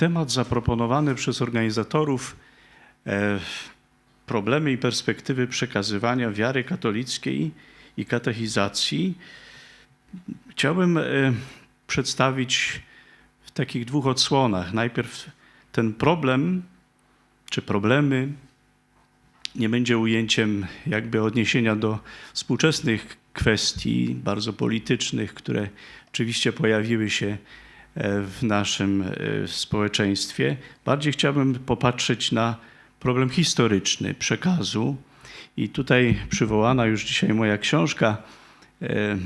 temat zaproponowany przez organizatorów e, problemy i perspektywy przekazywania wiary katolickiej i katechizacji chciałbym e, przedstawić w takich dwóch odsłonach. Najpierw ten problem czy problemy nie będzie ujęciem jakby odniesienia do współczesnych kwestii bardzo politycznych, które oczywiście pojawiły się w naszym e, społeczeństwie. Bardziej chciałbym popatrzeć na problem historyczny przekazu. I tutaj przywołana już dzisiaj moja książka e,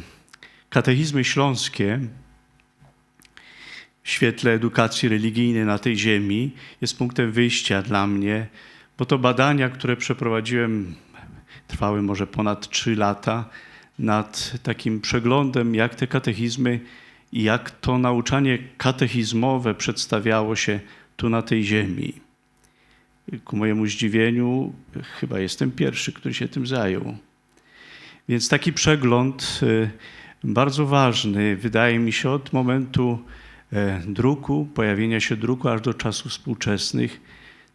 Katechizmy Śląskie w świetle edukacji religijnej na tej ziemi jest punktem wyjścia dla mnie, bo to badania, które przeprowadziłem, trwały może ponad trzy lata, nad takim przeglądem, jak te katechizmy jak to nauczanie katechizmowe przedstawiało się tu na tej ziemi. Ku mojemu zdziwieniu, chyba jestem pierwszy, który się tym zajął. Więc taki przegląd y, bardzo ważny, wydaje mi się, od momentu e, druku, pojawienia się druku aż do czasów współczesnych.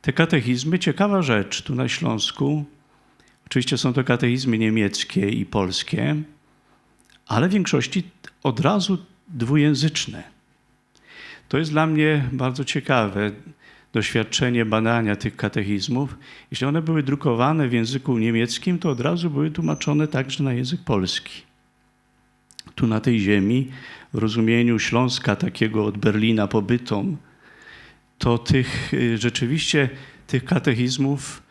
Te katechizmy, ciekawa rzecz, tu na Śląsku, oczywiście są to katechizmy niemieckie i polskie, ale w większości od razu dwujęzyczne. To jest dla mnie bardzo ciekawe doświadczenie badania tych katechizmów. Jeśli one były drukowane w języku niemieckim, to od razu były tłumaczone także na język polski. Tu na tej ziemi, w rozumieniu Śląska, takiego od Berlina pobytą, to tych y, rzeczywiście tych katechizmów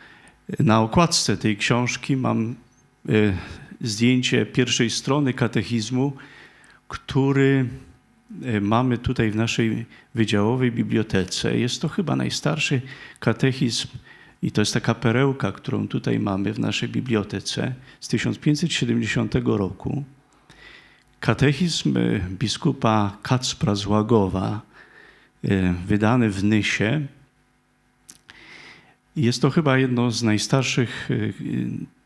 na okładce tej książki mam y, zdjęcie pierwszej strony katechizmu, który y, mamy tutaj w naszej wydziałowej bibliotece. Jest to chyba najstarszy katechizm i to jest taka perełka, którą tutaj mamy w naszej bibliotece z 1570 roku. Katechizm y, biskupa Kacpra z Łagowa, wydany w Nysie. Jest to chyba jedno z najstarszych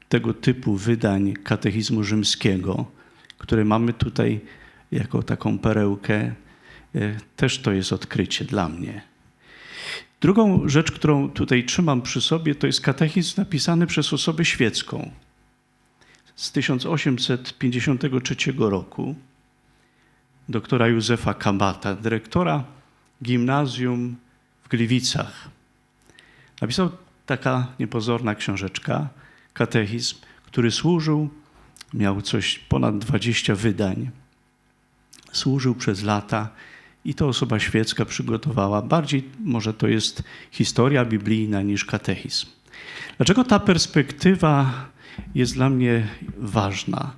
tego typu wydań katechizmu rzymskiego, które mamy tutaj jako taką perełkę, e, też to jest odkrycie dla mnie. Drugą rzecz, którą tutaj trzymam przy sobie, to jest katechizm napisany przez osobę świecką z 1853 roku, doktora Józefa Kabata, dyrektora gimnazjum w Gliwicach. Napisał taka niepozorna książeczka, katechizm, który służył, miał coś ponad 20 wydań. Służył przez lata i to osoba świecka przygotowała. Bardziej może to jest historia biblijna niż katechizm. Dlaczego ta perspektywa jest dla mnie ważna?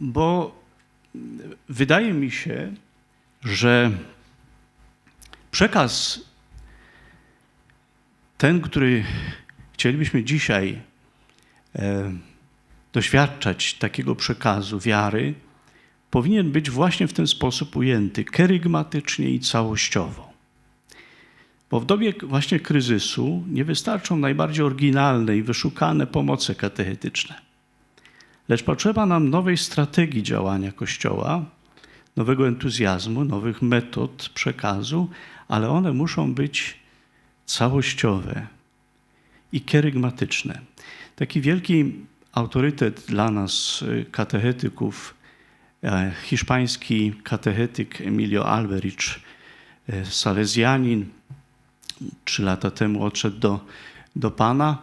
Bo wydaje mi się, że przekaz ten, który chcielibyśmy dzisiaj e, doświadczać takiego przekazu wiary, powinien być właśnie w ten sposób ujęty, kerygmatycznie i całościowo. Bo w dobie właśnie kryzysu nie wystarczą najbardziej oryginalne i wyszukane pomoce katechetyczne. Lecz potrzeba nam nowej strategii działania Kościoła, nowego entuzjazmu, nowych metod przekazu, ale one muszą być całościowe, i kerygmatyczne. Taki wielki autorytet dla nas, y, katechetyków, hiszpański katechetyk Emilio Alberich, e, salezjanin, trzy lata temu odszedł do, do Pana,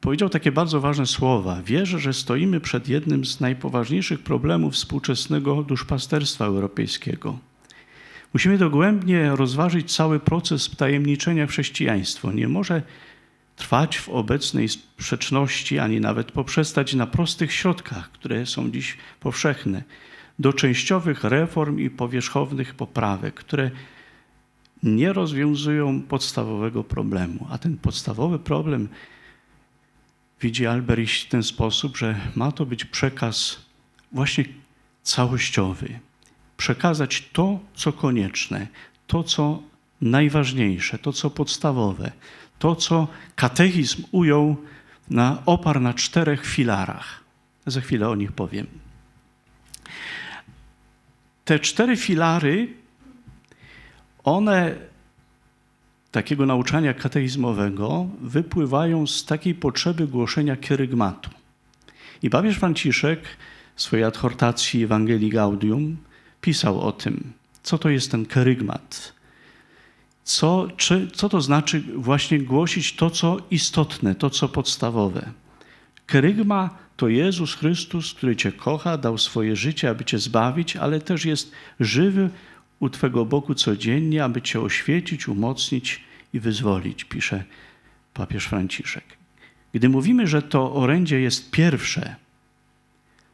powiedział takie bardzo ważne słowa. Wierzę, że stoimy przed jednym z najpoważniejszych problemów współczesnego duszpasterstwa europejskiego – Musimy dogłębnie rozważyć cały proces wtajemniczenia w. Nie może trwać w obecnej sprzeczności, ani nawet poprzestać na prostych środkach, które są dziś powszechne, do częściowych reform i powierzchownych poprawek, które nie rozwiązują podstawowego problemu. A ten podstawowy problem widzi Albert w ten sposób, że ma to być przekaz właśnie całościowy przekazać to, co konieczne, to, co najważniejsze, to, co podstawowe, to, co katechizm ujął na opar na czterech filarach. Za chwilę o nich powiem. Te cztery filary one takiego nauczania katechizmowego wypływają z takiej potrzeby głoszenia kierygmatu. I papież Franciszek w swojej adhortacji Ewangelii Gaudium pisał o tym, co to jest ten kerygmat. Co, czy, co to znaczy właśnie głosić to, co istotne, to, co podstawowe. Kerygma to Jezus Chrystus, który Cię kocha, dał swoje życie, aby Cię zbawić, ale też jest żywy u Twego boku codziennie, aby Cię oświecić, umocnić i wyzwolić, pisze papież Franciszek. Gdy mówimy, że to orędzie jest pierwsze,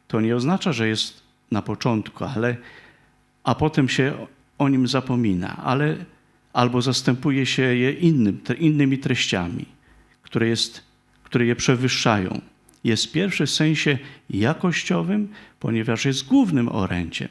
to nie oznacza, że jest na początku, ale, a potem się o nim zapomina, ale albo zastępuje się je innym, innymi treściami, które, jest, które je przewyższają. Jest pierwszy w sensie jakościowym, ponieważ jest głównym orędziem.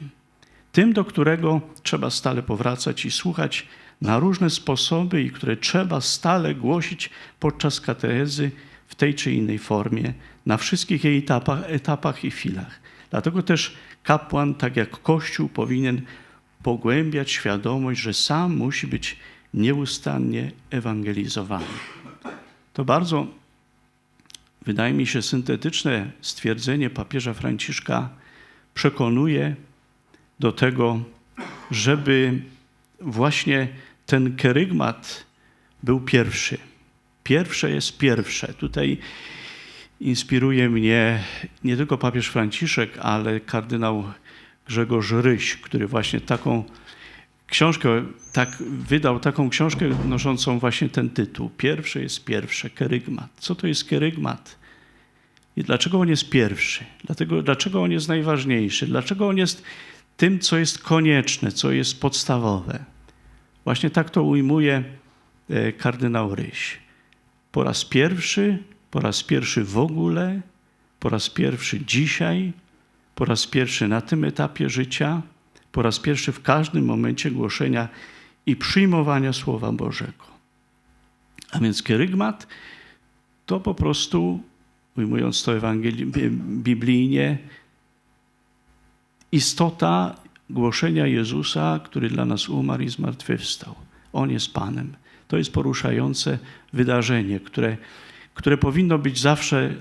Tym, do którego trzeba stale powracać i słuchać na różne sposoby i które trzeba stale głosić podczas katechezy w tej czy innej formie, na wszystkich jej etapach, etapach i chwilach. Dlatego też kapłan, tak jak Kościół, powinien pogłębiać świadomość, że sam musi być nieustannie ewangelizowany. To bardzo, wydaje mi się, syntetyczne stwierdzenie papieża Franciszka przekonuje do tego, żeby właśnie ten kerygmat był pierwszy. Pierwsze jest pierwsze. Tutaj inspiruje mnie nie tylko papież Franciszek, ale kardynał Grzegorz Ryś, który właśnie taką książkę, tak, wydał taką książkę noszącą właśnie ten tytuł. Pierwsze jest pierwsze, kerygmat. Co to jest kerygmat? I dlaczego on jest pierwszy? Dlatego, dlaczego on jest najważniejszy? Dlaczego on jest tym, co jest konieczne, co jest podstawowe? Właśnie tak to ujmuje e, kardynał Ryś. Po raz pierwszy, po raz pierwszy w ogóle, po raz pierwszy dzisiaj, po raz pierwszy na tym etapie życia, po raz pierwszy w każdym momencie głoszenia i przyjmowania Słowa Bożego. A więc kerygmat to po prostu, ujmując to Ewangelii, biblijnie, istota głoszenia Jezusa, który dla nas umarł i zmartwychwstał. On jest Panem. To jest poruszające wydarzenie, które, które powinno być zawsze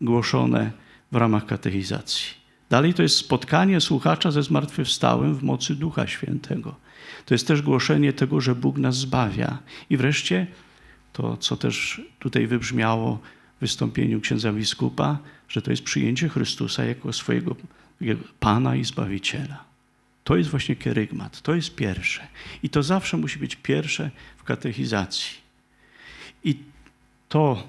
głoszone w ramach katechizacji. Dalej to jest spotkanie słuchacza ze zmartwychwstałym w mocy Ducha Świętego. To jest też głoszenie tego, że Bóg nas zbawia. I wreszcie to, co też tutaj wybrzmiało w wystąpieniu księdza biskupa, że to jest przyjęcie Chrystusa jako swojego Pana i Zbawiciela. To jest właśnie kerygmat, to jest pierwsze. I to zawsze musi być pierwsze w katechizacji. I to,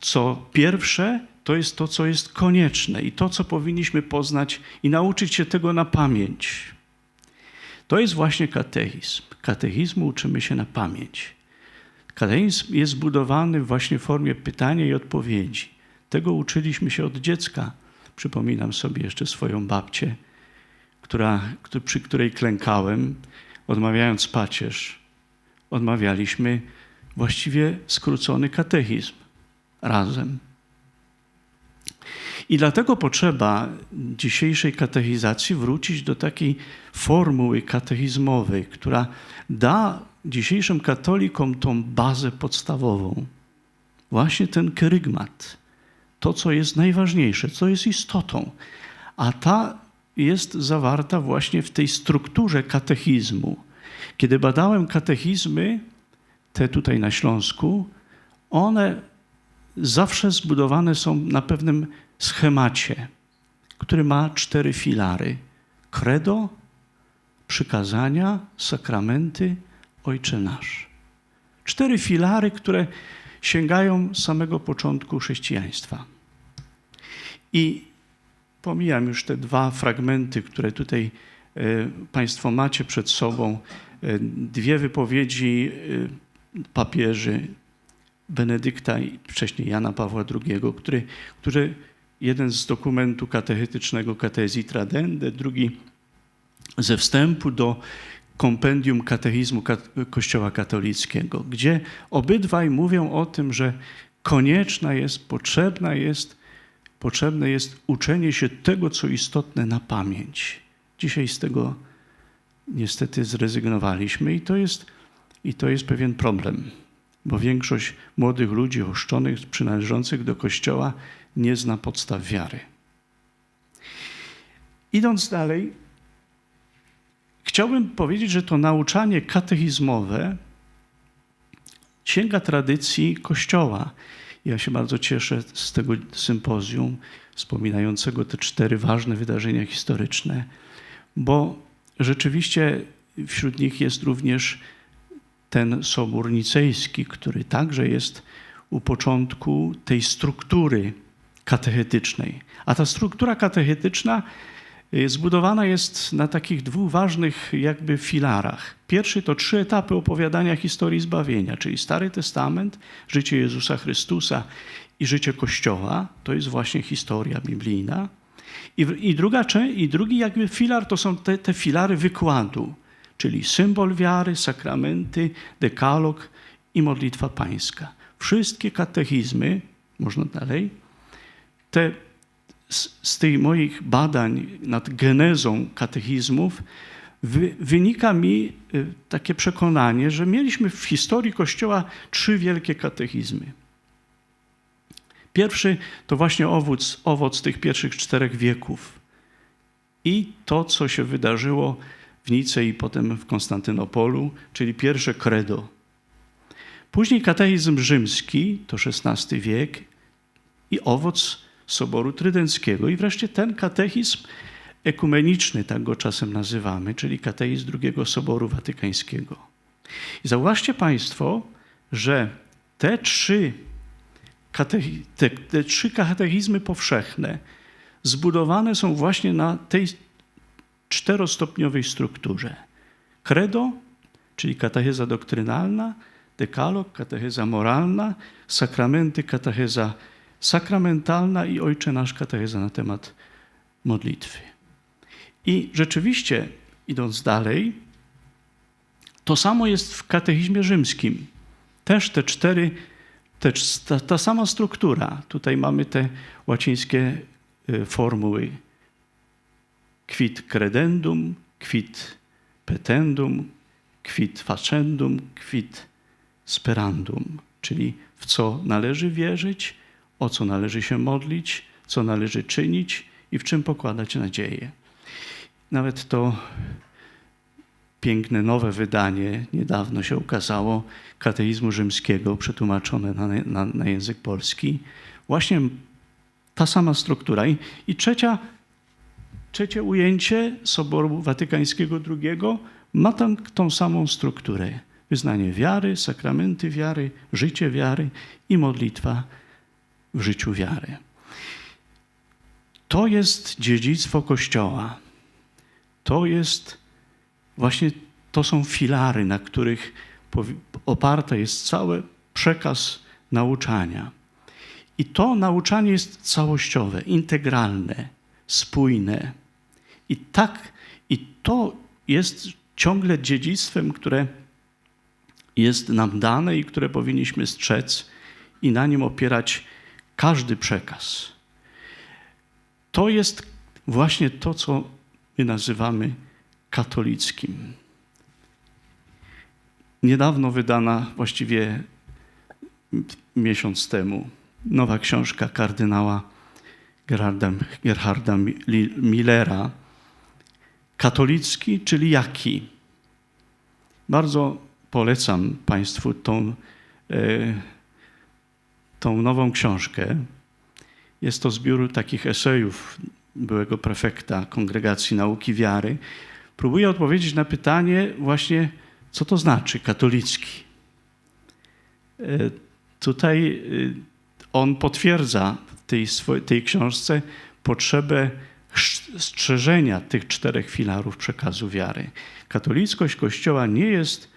co pierwsze, to jest to, co jest konieczne i to, co powinniśmy poznać i nauczyć się tego na pamięć. To jest właśnie katechizm. Katechizmu uczymy się na pamięć. Katechizm jest zbudowany właśnie w formie pytania i odpowiedzi. Tego uczyliśmy się od dziecka. Przypominam sobie jeszcze swoją babcię, która, przy której klękałem, odmawiając pacierz. Odmawialiśmy właściwie skrócony katechizm razem. I dlatego potrzeba dzisiejszej katechizacji wrócić do takiej formuły katechizmowej, która da dzisiejszym katolikom tą bazę podstawową. Właśnie ten kerygmat, to co jest najważniejsze, co jest istotą. A ta jest zawarta właśnie w tej strukturze katechizmu. Kiedy badałem katechizmy, te tutaj na Śląsku, one zawsze zbudowane są na pewnym schemacie, który ma cztery filary: credo, przykazania, sakramenty, Ojcze Nasz. Cztery filary, które sięgają samego początku chrześcijaństwa. I pomijam już te dwa fragmenty, które tutaj e, Państwo macie przed sobą, e, dwie wypowiedzi e, papieży Benedykta i wcześniej Jana Pawła II, który, który jeden z dokumentu katechetycznego Katezji Tradende, drugi ze wstępu do kompendium katechizmu Kościoła katolickiego, gdzie obydwaj mówią o tym, że konieczna jest, potrzebna jest, potrzebne jest uczenie się tego, co istotne na pamięć. Dzisiaj z tego niestety zrezygnowaliśmy i to jest, i to jest pewien problem, bo większość młodych ludzi ochrzczonych, przynależących do Kościoła nie zna podstaw wiary. Idąc dalej, chciałbym powiedzieć, że to nauczanie katechizmowe sięga tradycji Kościoła. Ja się bardzo cieszę z tego sympozjum wspominającego te cztery ważne wydarzenia historyczne, bo rzeczywiście wśród nich jest również ten Sobór Nicejski, który także jest u początku tej struktury katechetycznej. A ta struktura katechetyczna y, zbudowana jest na takich dwóch ważnych jakby filarach. Pierwszy to trzy etapy opowiadania historii zbawienia, czyli Stary Testament, życie Jezusa Chrystusa i życie Kościoła. To jest właśnie historia biblijna. I, i, druga, I drugi jakby filar to są te, te filary wykładu, czyli symbol wiary, sakramenty, dekalog i modlitwa pańska. Wszystkie katechizmy, można dalej, te, z, z tych moich badań nad genezą katechizmów wy, wynika mi y, takie przekonanie, że mieliśmy w historii Kościoła trzy wielkie katechizmy. Pierwszy to właśnie owoc, owoc tych pierwszych czterech wieków i to, co się wydarzyło Nice i potem w Konstantynopolu, czyli pierwsze credo. Później katechizm rzymski, to XVI wiek i owoc Soboru Trydenckiego i wreszcie ten katechizm ekumeniczny, tak go czasem nazywamy, czyli katechizm drugiego Soboru Watykańskiego. I zauważcie Państwo, że te trzy te, te trzy katechizmy powszechne zbudowane są właśnie na tej czterostopniowej strukturze. Credo, czyli katecheza doktrynalna, dekalog, katecheza moralna, sakramenty, katecheza sakramentalna i Ojcze Nasz, katecheza na temat modlitwy. I rzeczywiście, idąc dalej, to samo jest w katechizmie rzymskim. Też te cztery te, ta, ta sama struktura. Tutaj mamy te łacińskie y, formuły quid credendum, quid petendum, quid facendum, quid sperandum, czyli w co należy wierzyć, o co należy się modlić, co należy czynić i w czym pokładać nadzieję. Nawet to piękne nowe wydanie niedawno się ukazało kateizmu rzymskiego, przetłumaczone na, na, na język polski. Właśnie ta sama struktura. I, i trzecia, trzecie ujęcie Soboru Watykańskiego II ma tam tą samą strukturę. Wyznanie wiary, sakramenty wiary, życie wiary i modlitwa w życiu wiary. To jest dziedzictwo Kościoła. To jest Właśnie to są filary, na których oparte jest cały przekaz nauczania. I to nauczanie jest całościowe, integralne, spójne. I tak, i to jest ciągle dziedzictwem, które jest nam dane i które powinniśmy strzec i na nim opierać każdy przekaz. To jest właśnie to, co my nazywamy katolickim. Niedawno wydana, właściwie miesiąc temu, nowa książka kardynała Gerharda, Gerharda Millera, Katolicki, czyli jaki? Bardzo polecam Państwu tą, e, tą nową książkę. Jest to zbiór takich esejów byłego prefekta Kongregacji Nauki Wiary, próbuje odpowiedzieć na pytanie właśnie, co to znaczy katolicki. E, tutaj e, on potwierdza tej, tej książce potrzebę strzeżenia tych czterech filarów przekazu wiary. Katolickość Kościoła nie jest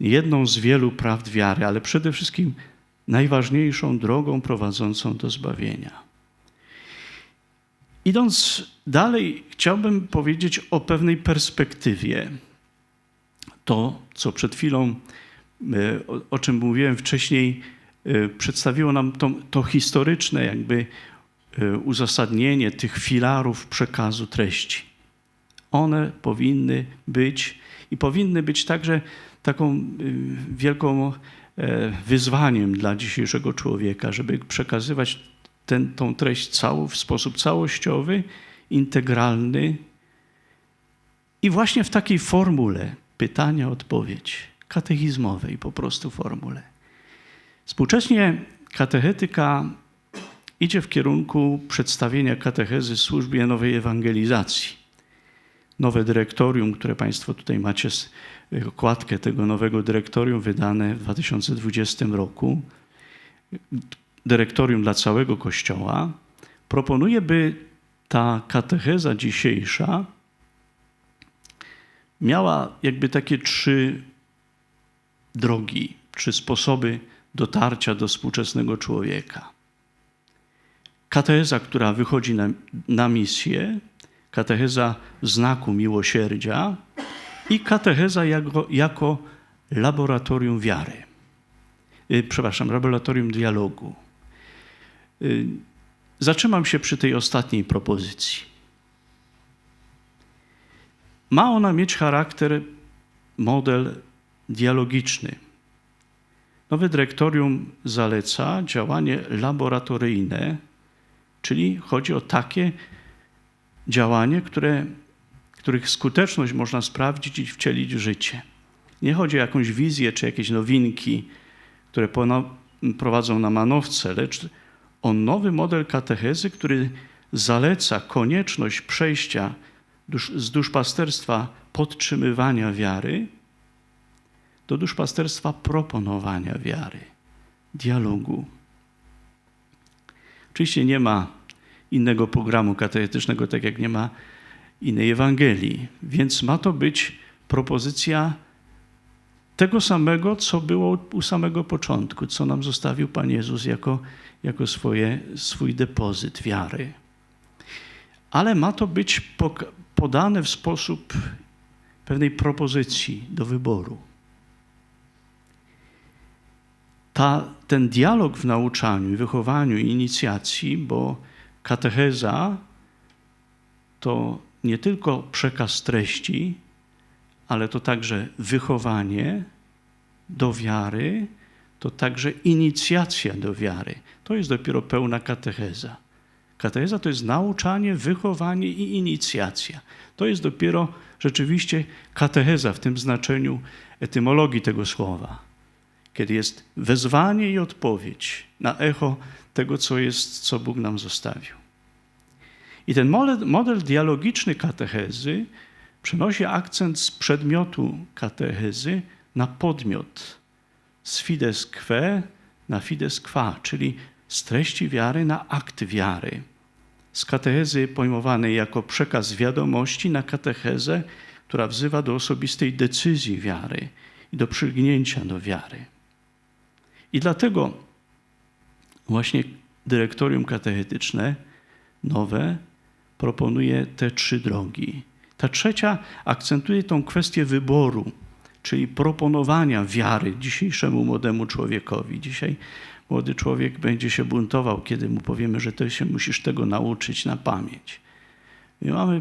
jedną z wielu prawd wiary, ale przede wszystkim najważniejszą drogą prowadzącą do zbawienia. Idąc dalej, chciałbym powiedzieć o pewnej perspektywie. To, co przed chwilą, e, o, czym mówiłem wcześniej, przedstawiło nam to, to historyczne jakby e, uzasadnienie tych filarów przekazu treści. one powinny być i powinny być także taką y, wielką e, wyzwaniem dla dzisiejszego człowieka, żeby przekazywać ten, tą treść całą, w sposób całościowy, integralny i właśnie w takiej formule pytania, odpowiedź, katechizmowej po prostu formule. Współcześnie katechetyka idzie w kierunku przedstawienia katechezy służbie nowej ewangelizacji. Nowe dyrektorium, które Państwo tutaj macie, okładkę tego nowego dyrektorium wydane w 2020 roku, dyrektorium dla całego Kościoła, proponuje, by ta katecheza dzisiejsza miała jakby takie trzy drogi, trzy sposoby dotarcia do współczesnego człowieka. Katecheza, która wychodzi na, na misję, katecheza znaku miłosierdzia i katecheza jako, jako laboratorium wiary. Y, przepraszam, laboratorium dialogu. Y, zatrzymam się przy tej ostatniej propozycji. Ma ona mieć charakter, model dialogiczny. Nowe dyrektorium zaleca działanie laboratoryjne, czyli chodzi o takie działanie, które, których skuteczność można sprawdzić i wcielić w życie. Nie chodzi o jakąś wizję czy jakieś nowinki, które prowadzą na manowce, lecz o nowy model katechezy, który zaleca konieczność przejścia z duszpasterstwa podtrzymywania wiary do duszpasterstwa proponowania wiary, dialogu. Oczywiście nie ma innego programu katechetycznego, tak jak nie ma innej Ewangelii, więc ma to być propozycja tego samego, co było u samego początku, co nam zostawił Pan Jezus jako, jako swoje, swój depozyt wiary. Ale ma to być podane w sposób pewnej propozycji do wyboru. Ta, ten dialog w nauczaniu, wychowaniu i inicjacji, bo katecheza to nie tylko przekaz treści, ale to także wychowanie do wiary, to także inicjacja do wiary. To jest dopiero pełna katecheza. Katecheza to jest nauczanie, wychowanie i inicjacja. To jest dopiero rzeczywiście katecheza w tym znaczeniu etymologii tego słowa. Kiedy jest wezwanie i odpowiedź na echo tego, co jest, co Bóg nam zostawił. I ten model, model dialogiczny katechezy przenosi akcent z przedmiotu katechezy na podmiot, z fides que na fides qua, czyli z treści wiary na akt wiary. Z katechezy pojmowanej jako przekaz wiadomości na katechezę, która wzywa do osobistej decyzji wiary i do przylgnięcia do wiary. I dlatego właśnie dyrektorium katechetyczne nowe proponuje te trzy drogi. Ta trzecia akcentuje tą kwestię wyboru, czyli proponowania wiary dzisiejszemu młodemu człowiekowi. Dzisiaj młody człowiek będzie się buntował, kiedy mu powiemy, że ty się musisz tego nauczyć na pamięć. My mamy,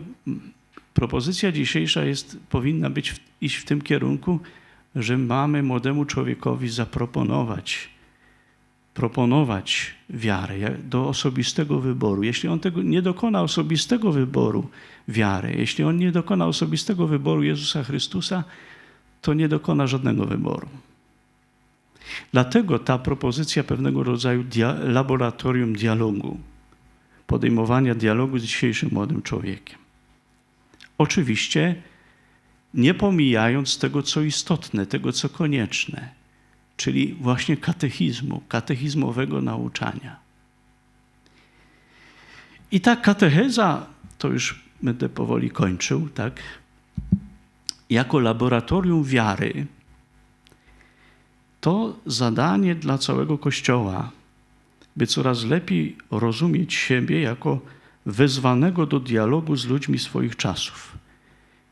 propozycja dzisiejsza jest, powinna być, iść w tym kierunku, że mamy młodemu człowiekowi zaproponować, proponować wiarę do osobistego wyboru. Jeśli on tego nie dokona osobistego wyboru wiary, jeśli on nie dokona osobistego wyboru Jezusa Chrystusa, to nie dokona żadnego wyboru. Dlatego ta propozycja pewnego rodzaju dia laboratorium dialogu, podejmowania dialogu z dzisiejszym młodym człowiekiem. Oczywiście nie pomijając tego, co istotne, tego, co konieczne, czyli właśnie katechizmu, katechizmowego nauczania. I ta katecheza, to już będę powoli kończył, tak? Jako laboratorium wiary, to zadanie dla całego Kościoła, by coraz lepiej rozumieć siebie jako wezwanego do dialogu z ludźmi swoich czasów.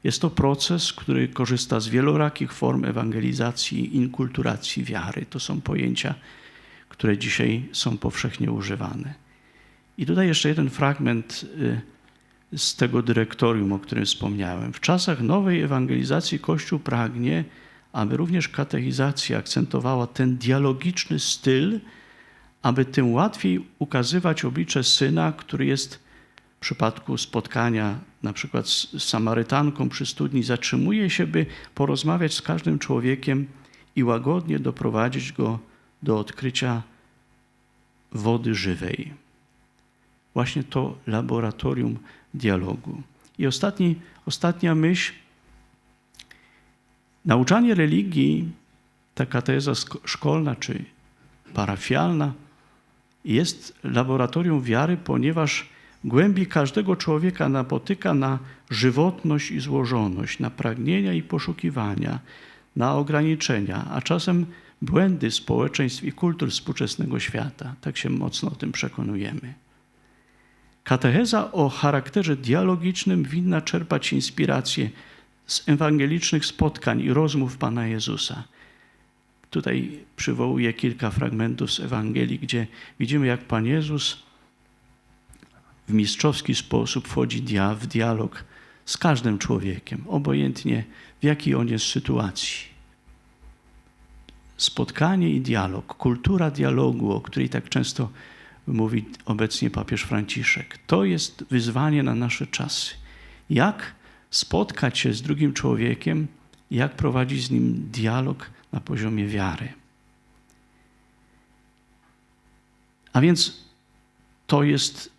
Jest to proces, który korzysta z wielorakich form ewangelizacji i inkulturacji wiary. To są pojęcia, które dzisiaj są powszechnie używane. I tutaj jeszcze jeden fragment y, z tego dyrektorium, o którym wspomniałem. W czasach nowej ewangelizacji Kościół pragnie, aby również katechizacja akcentowała ten dialogiczny styl, aby tym łatwiej ukazywać oblicze syna, który jest w przypadku spotkania na przykład z Samarytanką przy studni, zatrzymuje się, by porozmawiać z każdym człowiekiem i łagodnie doprowadzić go do odkrycia wody żywej. Właśnie to laboratorium dialogu. I ostatni, ostatnia myśl. Nauczanie religii, taka teza szkolna czy parafialna, jest laboratorium wiary, ponieważ głębi każdego człowieka napotyka na żywotność i złożoność, na pragnienia i poszukiwania, na ograniczenia, a czasem błędy społeczeństw i kultur współczesnego świata. Tak się mocno o tym przekonujemy. Katecheza o charakterze dialogicznym winna czerpać inspirację z ewangelicznych spotkań i rozmów Pana Jezusa. Tutaj przywołuję kilka fragmentów z Ewangelii, gdzie widzimy, jak Pan Jezus w mistrzowski sposób wchodzi w dialog z każdym człowiekiem, obojętnie w jakiej on jest sytuacji. Spotkanie i dialog, kultura dialogu, o której tak często mówi obecnie papież Franciszek, to jest wyzwanie na nasze czasy. Jak spotkać się z drugim człowiekiem, jak prowadzić z nim dialog na poziomie wiary. A więc to jest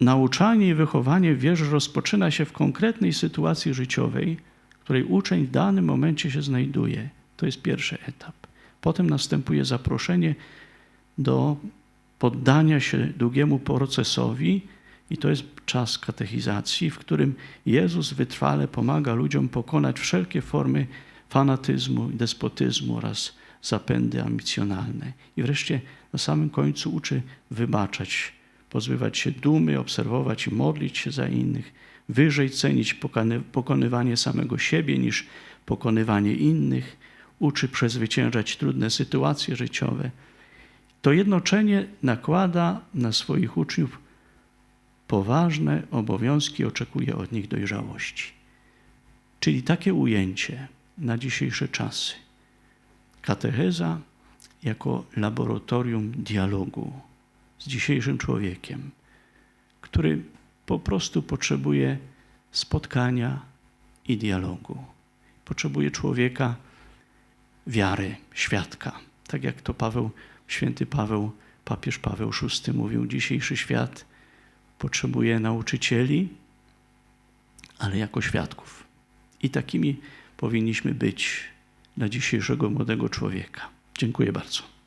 nauczanie i wychowanie w wierze rozpoczyna się w konkretnej sytuacji życiowej, w której uczeń w danym momencie się znajduje. To jest pierwszy etap. Potem następuje zaproszenie do poddania się długiemu procesowi, i to jest czas katechizacji, w którym Jezus wytrwale pomaga ludziom pokonać wszelkie formy fanatyzmu, despotyzmu oraz zapędy ambicjonalne. I wreszcie na samym końcu uczy wybaczać, pozbywać się dumy, obserwować i modlić się za innych, wyżej cenić pokonywanie samego siebie niż pokonywanie innych, uczy przezwyciężać trudne sytuacje życiowe. To jednoczenie nakłada na swoich uczniów poważne obowiązki, oczekuje od nich dojrzałości. Czyli takie ujęcie na dzisiejsze czasy. Katecheza jako laboratorium dialogu z dzisiejszym człowiekiem, który po prostu potrzebuje spotkania i dialogu. Potrzebuje człowieka wiary, świadka. Tak jak to Paweł, święty Paweł, papież Paweł VI mówił, dzisiejszy świat potrzebuje nauczycieli, ale jako świadków. I takimi powinniśmy być dla dzisiejszego młodego człowieka. Dziękuję bardzo.